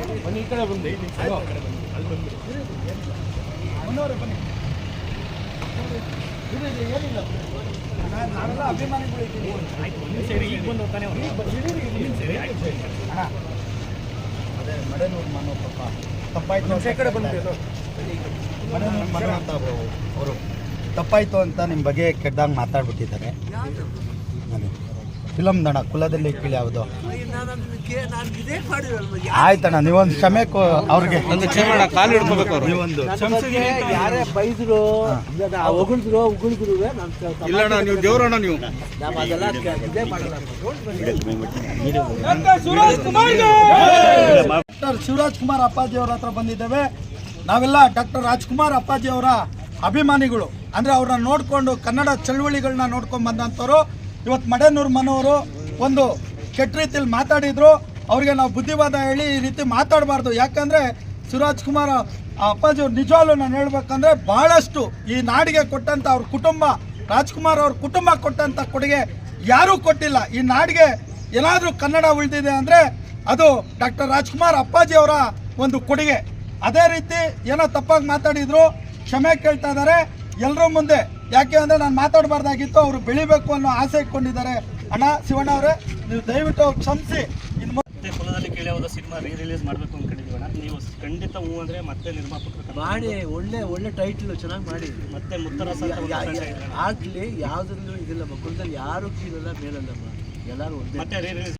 ಈ ಕಡೆ ಬಂದು ಮುನ್ನೂರು ಬನ್ನಿ. ಇದು ಇದು ಏನಿಲ್ಲ. ನಾನು- ನಾವೆಲ್ಲ ಅಭಿಮಾನಿಗಳು ಇದ್ದೀವಿ. ಈಗ ಬಂದು ತಾನೇ ಅವ್ರು. ಅಣ್ಣ ಅದೇ ಮಡೆನೂರು ಮನೋ ಪಾಪ. ತಪ್ಪಾಯ್ತು ಅಂತ ಕಡೆ ಬಂದು ಮಡೆನೂರು ಮನೋ ಅಂತ ಅವರು ತಪ್ಪಾಯ್ತು ಅಂತ ನಿಮ್ಮ ಬಗ್ಗೆ ಕೆಟ್ಟದಾಗ ಮಾತಾಡ್ಬಿಟ್ಟಿದ್ದಾರೆ. ಫಿಲಮ್ ದಣ ಕುಲದಲ್ಲಿ ಕೀಳಿ ಯಾವುದು? ಆಯ್ತಣ್ಣ ನೀವೊಂದು ಕ್ಷಮೆ ಅವ್ರಿಗೆ. ಒಂದು ಕ್ಷಮೆ ಕಾಲು ಹಿಡ್ಕೋಬೇಕು ಅವರು. ನೀವೊಂದು. ಯಾರೇ ಬೈದ್ರು ಹೊಗಳಿದ್ರು ಉಗುಳಿದ್ರು ಇಲ್ಲಣ್ಣ ನೀವು ದೇವ್ರಣ್ಣ ನೀವು. ನಾವು ಅದೆಲ್ಲ ಇದೇ ಮಾಡಲ್ಲ ಡಾಕ್ಟರ್ ಶಿವರಾಜ್ ಕುಮಾರ್ ಅಪ್ಪಾಜಿ ಅವ್ರ ಹತ್ರ ಬಂದಿದ್ದೇವೆ. ನಾವೆಲ್ಲ ಡಾಕ್ಟರ್ ರಾಜ್ಕುಮಾರ್ ಅಪ್ಪಾಜಿ ಅವರ ಅಭಿಮಾನಿಗಳು. ಅಂದರೆ ಅವ್ರನ್ನ ನೋಡಿಕೊಂಡು ಕನ್ನಡ ಚಳುವಳಿಗಳನ್ನ ನೋಡ್ಕೊಂಡು ಬಂದಂಥವ್ರು ಇವತ್ತು ಮಡೇನೂರು ಮನೋರು ಒಂದು ಕೆಟ್ಟ ರೀತಿಯಲ್ಲಿ ಮಾತಾಡಿದ್ರು, ಅವ್ರಿಗೆ ನಾವು ಬುದ್ಧಿವಾದ ಹೇಳಿ ಈ ರೀತಿ ಮಾತಾಡಬಾರ್ದು. ಯಾಕಂದರೆ ಸುರಾಜ್ ಕುಮಾರ್ ಅಪ್ಪಾಜಿ ಅವ್ರು ನಿಜವಾಗ್ಲೂ ನಾನು ಹೇಳ್ಬೇಕಂದ್ರೆ ಭಾಳಷ್ಟು ಈ ನಾಡಿಗೆ ಕೊಟ್ಟಂಥ ಅವ್ರ ಕುಟುಂಬ, ರಾಜ್ಕುಮಾರ್ ಅವ್ರ ಕುಟುಂಬ ಕೊಟ್ಟಂಥ ಕೊಡುಗೆ ಯಾರೂ ಕೊಟ್ಟಿಲ್ಲ. ಈ ನಾಡಿಗೆ ಏನಾದರೂ ಕನ್ನಡ ಉಳಿದಿದೆ ಅಂದರೆ ಅದು ಡಾಕ್ಟರ್ ರಾಜ್ಕುಮಾರ್ ಅಪ್ಪಾಜಿ ಅವರ ಒಂದು ಕೊಡುಗೆ. ಅದೇ ರೀತಿ ಏನೋ ತಪ್ಪಾಗಿ ಮಾತಾಡಿದ್ರು, ಕ್ಷಮೆ ಕೇಳ್ತಾ ಇದ್ದಾರೆ ಎಲ್ಲರೂ ಮುಂದೆ. ಯಾಕೆ ಅಂದರೆ ನಾನು ಮಾತಾಡಬಾರ್ದಾಗಿತ್ತು, ಅವರು ಬೆಳಿಬೇಕು ಅನ್ನೋ ಆಸೆ ಇಟ್ಕೊಂಡಿದ್ದಾರೆ. ಅಣ್ಣ ಶಿವಣ್ಣ ಅವರೇ ನೀವು ದಯವಿಟ್ಟು ಕ್ಷಮಿಸಿ. ಮತ್ತೆ ಕುಲದಲ್ಲಿ ಕೇಳಿಯೋದ ಸಿನಿಮಾ ರೀ ರಿಲೀಸ್ ಮಾಡಬೇಕು ಅನ್ಕೊಂಡಿದ್ವಿ ಅಣ್ಣ. ನೀವು ಖಂಡಿತ ಹೂ ಅಂದರೆ ಮತ್ತೆ ನಿರ್ಮಾಪಕರು ಮಾಡಿ ಒಳ್ಳೆ ಒಳ್ಳೆ ಟೈಟ್ಲು ಚೆನ್ನಾಗಿ ಮಾಡಿ. ಮತ್ತೆ ಮುತ್ತರಸ ಆಗಲಿ ಯಾವುದ್ರಲ್ಲೂ ಇದಿಲ್ಲ ಮಕ್ಕಳದಲ್ಲಿ ಯಾರು ಕೀಳಲ್ಲ ಮೇಲಲ್ಲಮ್ಮ ಎಲ್ಲರೂ ಒಂದೇ. ಮತ್ತೆ ರೀ ರಿಲೀಸ್